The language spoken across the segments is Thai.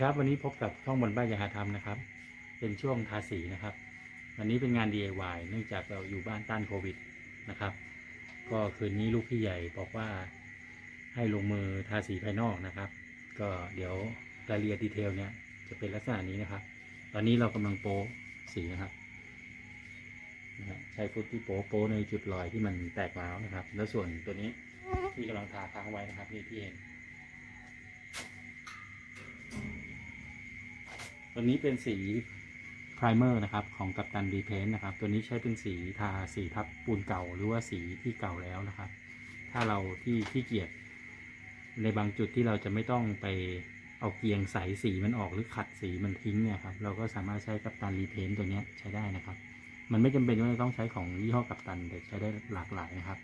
ครับ วันนี้พบกับช่องบนบ้านยาหาธรรมนะครับ เป็นช่วงทาสีนะครับ วันนี้เป็นงาน DIY เนื่องจากเราอยู่บ้านต้านโควิดนะครับ ก็คืนนี้ลูกพี่ใหญ่บอกว่าให้ลงมือทาสีภายนอกนะครับ ก็เดี๋ยวรายละเอียดดีเทลเนี่ยจะเป็นลักษณะนี้นะครับ ตอนนี้เรากำลังโป๊สีนะครับใช้ฟุตที่โป๊โป๊ในจุดรอยที่มันแตกร้าวนะครับ แล้วส่วนตัวนี้ที่กำลังทาค้างไว้นะครับนี่ที่เห็น ตัวนี้เป็นสีไพรเมอร์นะครับของกัปตันดีเพนนะครับ ตัวนี้ใช้เป็นสีทาสีทับปูนเก่าหรือว่าสีที่เก่าแล้วนะครับ ถ้าเราที่ที่เกียจในบางจุดที่เราจะไม่ต้องไปเอาเกียงใสสีมันออกหรือขัดสีมันทิ้งเนี่ยครับเราก็สามารถใช้กัปตันรีเพนตัวนี้ใช้ได้นะครับ มันไม่จำเป็นว่าจะต้องใช้ของยี่ห้อกัปตันแต่ใช้ได้หลากหลายนะครับ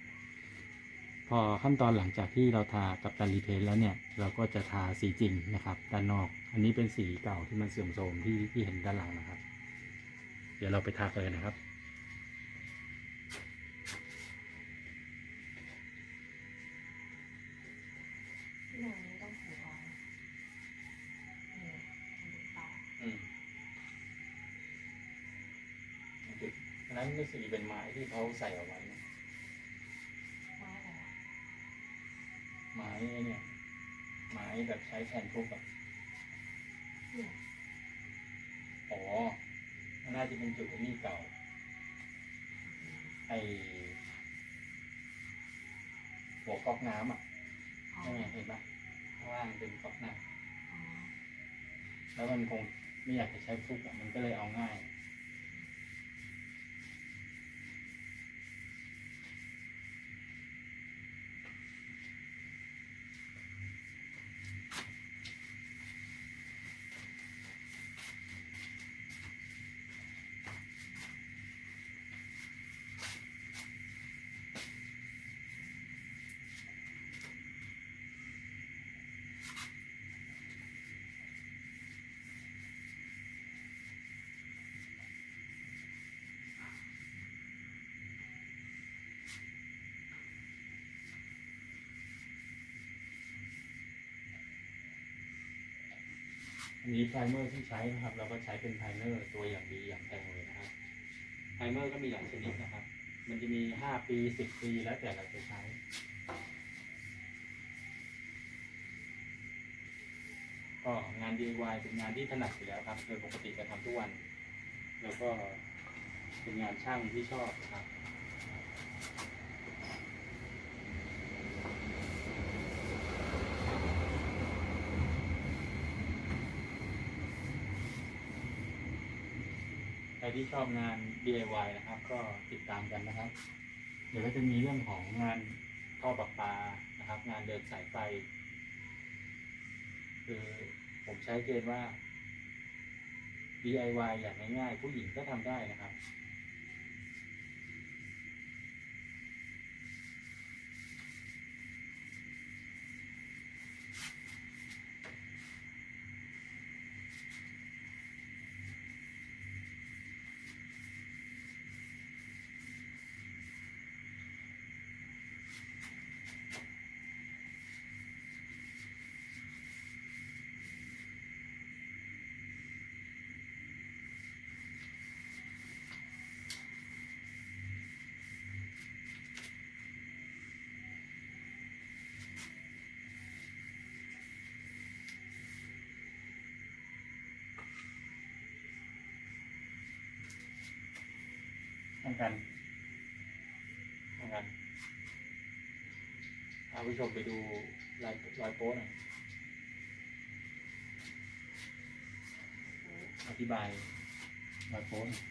พอขั้นตอนหลังจากที่เราทากับตันรีเพนแล้วเนี่ย เราก็จะทาสีจริงนะครับ ด้านนอก อันนี้เป็นสีเก่าที่มันเสื่อมโทรมที่ที่เห็นด้านหลังนะครับ เดี๋ยวเราไปทากันเลยนะครับที่นอนนี้ต้องถือไว้นี่มันดูต่ออืมอันนั้นไม่สีเป็นไม้ที่เขาใส่เอาไว้นะ ไม้เนี่ยไม้แบบใช้แทนทุบแบบเนี่ยอ๋อมันน่าจะเป็นจุดไอ้นี่เก่า ไอหัวก๊อกน้ำอะอ๋อนี่ไงเห็นปะข้างล่างเป็นก๊อกน้อ๋อำแล้วมันคงไม่อยากจะใช้ทุบอะมันก็เลยเอาง่าย อันนี้ไพรเมอร์ที่ใช้นะครับ เราก็ใช้เป็นไพรเมอร์ตัวอย่างดีอย่างแพงเลยนะครับไพรเมอร์ก็มีหลายชนิดนะครับ มันจะมีห้าปีสิบปีแล้วแต่เราจะใช้ก็งาน DIY เป็นงานที่ถนัดอยู่แล้วครับ โดยปกติจะทำทุกวัน แล้วก็เป็นงานช่างที่ชอบนะครับ รที่ชอบงาน DIY นะครับ ก็ติดตามกันนะครับ เดี๋ยวก็จะมีเรื่องของงานท่อประปานะครับ งานเดินสายไฟคือผมใช้เกณฑ์ว่า DIY อย่างง่ายๆผู้หญิงก็ทำได้นะครับ ทำกันทำกันพาผู้ชมไปดูรอยรอยโป๊หน่อยอธิบายรอยโป๊หน่อย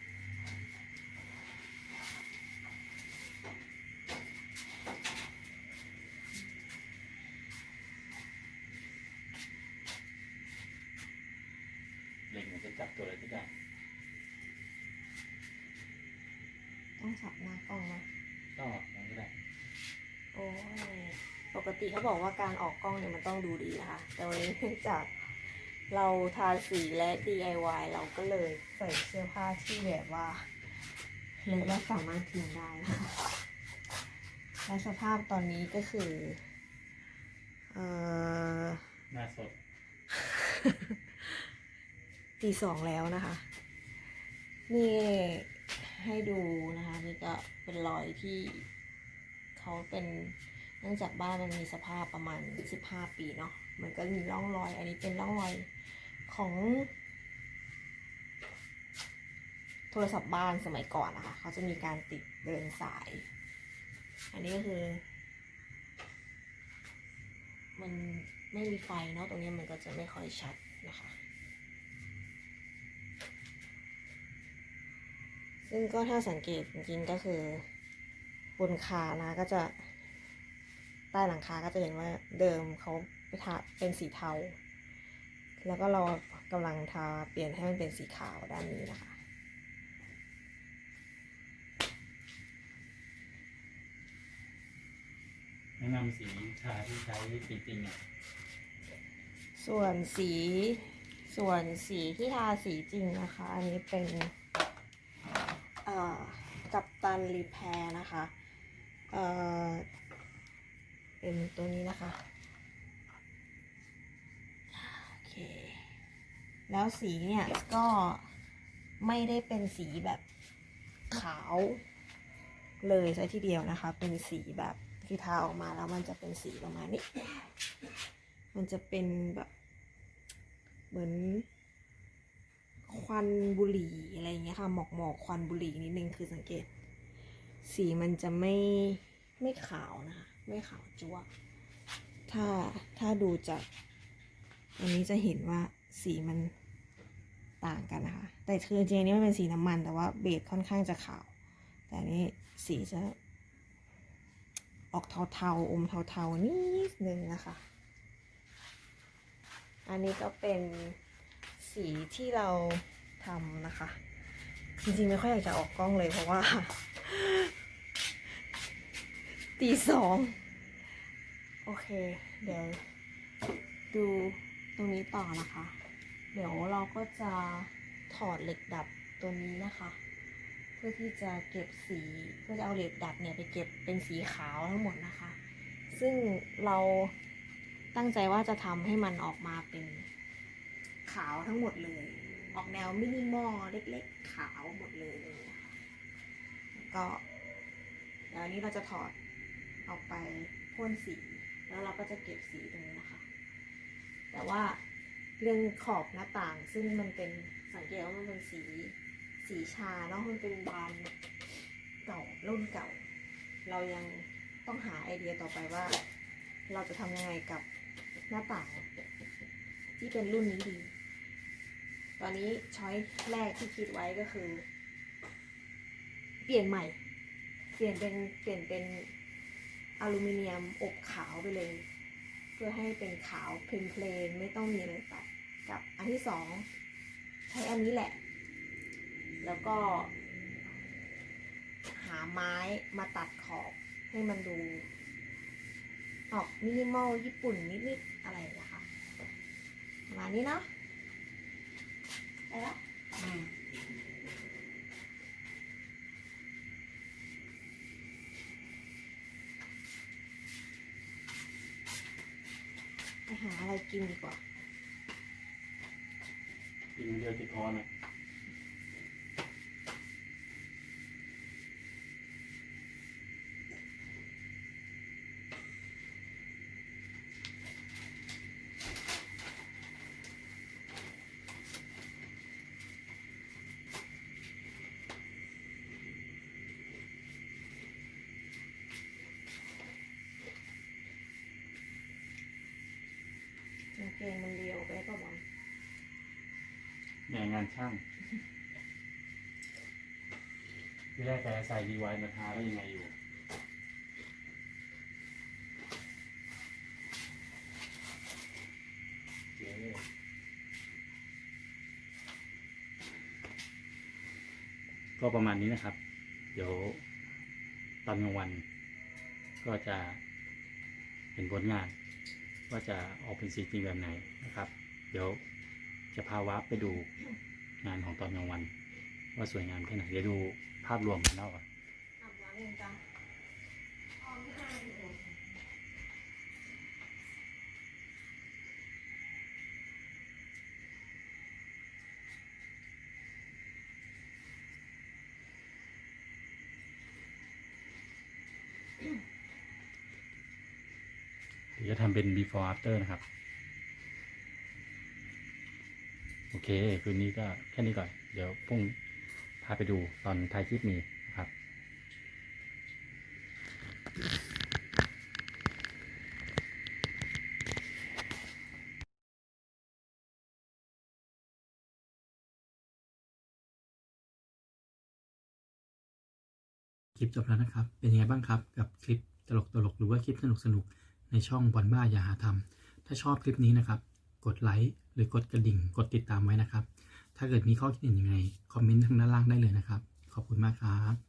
เหล็กมันจะจับตัวอะไรที่ได้ สับหน้ากล้องนะก็มันก็ได้โอ้ยปกติเขาบอกว่าการออกกล้องเนี่ยมันต้องดูดีนะคะ แต่วันนี้เนื่องจากเราทาสีและ DIY เราก็เลยใส่เสื้อผ้าที่แบบว่าเลอะแล้วสามารถทิ้งได้นะคะและสภาพตอนนี้ก็คือเอ่อหน้าสดตีสองแล้วนะคะ นี่ ให้ดูนะคะ นี่ก็เป็นรอยที่เขาเป็นเนื่องจากบ้านมันมีสภาพประมาณสิบห้าปีเนาะมันก็มีร่องรอย อันนี้เป็นร่องรอยของ โทรศัพท์บ้านสมัยก่อนนะคะเขาจะมีการติดเดินสาย อันนี้ก็คือ มันไม่มีไฟเนาะตรงนี้มันก็จะไม่ค่อยชัดนะคะ ซึ่งก็ถ้าสังเกตจริงๆก็คือบนคานะก็จะใต้หลังคาก็จะเห็นว่าเดิมเขาไปทาเป็นสีเทา แล้วก็เรากำลังทาเปลี่ยนให้มันเป็นสีขาวด้านนี้นะคะแนะนำสีชาที่ใช้จริงๆอะส่วนสีส่วนสีที่ทาสีจริงนะคะ อันนี้เป็นเอ่อ กัปตันรีแพร์นะคะเอ็นตัวนี้นะคะโอเคแล้วสีเนี่ยก็ไม่ได้เป็นสีแบบขาวเลยซะทีเดียวนะคะ เป็นสีแบบที่ทาออกมาแล้วมันจะเป็นสีประมาณนี้ มันจะเป็นแบบเหมือน ควันบุหรี่อะไรอย่างเงี้ยค่ะ หมอกหมอกควันบุหรี่นิดนึงคือสังเกต สีมันจะไม่ไม่ขาวนะคะ ไม่ขาวจั๊วถ้าถ้าดูจากอันนี้จะเห็นว่าสีมันต่างกันนะคะ แต่คือจริงๆอันนี้มันเป็นสีน้ำมัน แต่ว่าเบสค่อนข้างจะขาว แต่อันนี้สีจะ ออกเทาๆ อมเทาๆนิดนึงนะคะ อันนี้ก็เป็น สีที่เราทำนะคะ จริงๆไม่ค่อยอยากจะออกกล้องเลยเพราะว่า ตีสองโอเค เดี๋ยวดูตรงนี้ต่อนะคะ เดี๋ยวเราก็จะถอดเหล็กดัดตัวนี้นะคะ เพื่อที่จะเก็บสีเพื่อจะเอาเหล็กดัดเนี่ยไปเก็บเป็นสีขาวทั้งหมดนะคะ ซึ่งเราตั้งใจว่าจะทำให้มันออกมาเป็น ขาวทั้งหมดเลย ออกแนวมินิมอลเล็กๆ ขาวหมดเลยเลยนะคะแล้วก็เดี๋ยวนนี้เราจะถอดออกไปพ่นสี แล้วเราก็จะเก็บสีตรงนี้นะคะ แต่ว่าเรื่องขอบหน้าต่างซึ่งมันเป็นสังเกตว่ามันเป็นสีสีชาเนาะมันเป็นบานเก่ารุ่นเก่า เรายังต้องหาไอเดียต่อไปว่า เราจะทำยังไงกับหน้าต่างที่เป็นรุ่นนี้ดี ตอนนี้ช้อยแรกที่คิดไว้ก็คือ เปลี่ยนใหม่ เปลี่ยนเป็นเปลี่ยนเป็นอลูมิเนียมอบขาวไปเลย เพื่อให้เป็นขาวเพลนๆไม่ต้องมีอะไรตัดกับอันที่สองใช้อันนี้แหละ แล้วก็ หาไม้มาตัดขอบให้มันดู ออกมินิมอลญี่ปุ่นนิดๆอะไรอย่างเงี้ยค่ะประมาณนี้เนาะ ล้วไปหาอะไรกินดีกว่า กินเดียวติดคอหน่อย กางเกงมันเรียวไปก็บอลแย่งานช่างที่แรกแกใส่ดีไวมาทาแล้วยังไงอยู่ เจ๊ก็ประมาณนี้นะครับ เดี๋ยวตอนกลางวัน ก็จะเห็นผลงาน ว่าจะออกเป็นสีจริงแบบไหนนะครับ เดี๋ยวจะพาวับไปดูงานของตอนกลางวัน ว่าสวยงามแค่ไหนเดี๋ยวดูภาพรวมกันแล้วก่อน ยวจะทำเป็น before after นะครับ โอเค คืนนี้ก็แค่นี้ก่อน เดี๋ยวพรุ่งพาไปดูตอนท้ายคลิปมีนะครับคลิปจบแล้วนะครับ เป็นยังไงบ้างครับ กับคลิปตลกตลกหรือว่าคลิปสนุกสนุก ในช่องบอลบ้าอย่าหาทำถ้าชอบคลิปนี้นะครับ กดไลค์หรือกดกระดิ่ง กดติดตามไว้นะครับ ถ้าเกิดมีข้อคิดเห็นยังไง คอมเมนต์ทางด้านล่างได้เลยนะครับ ขอบคุณมากครับ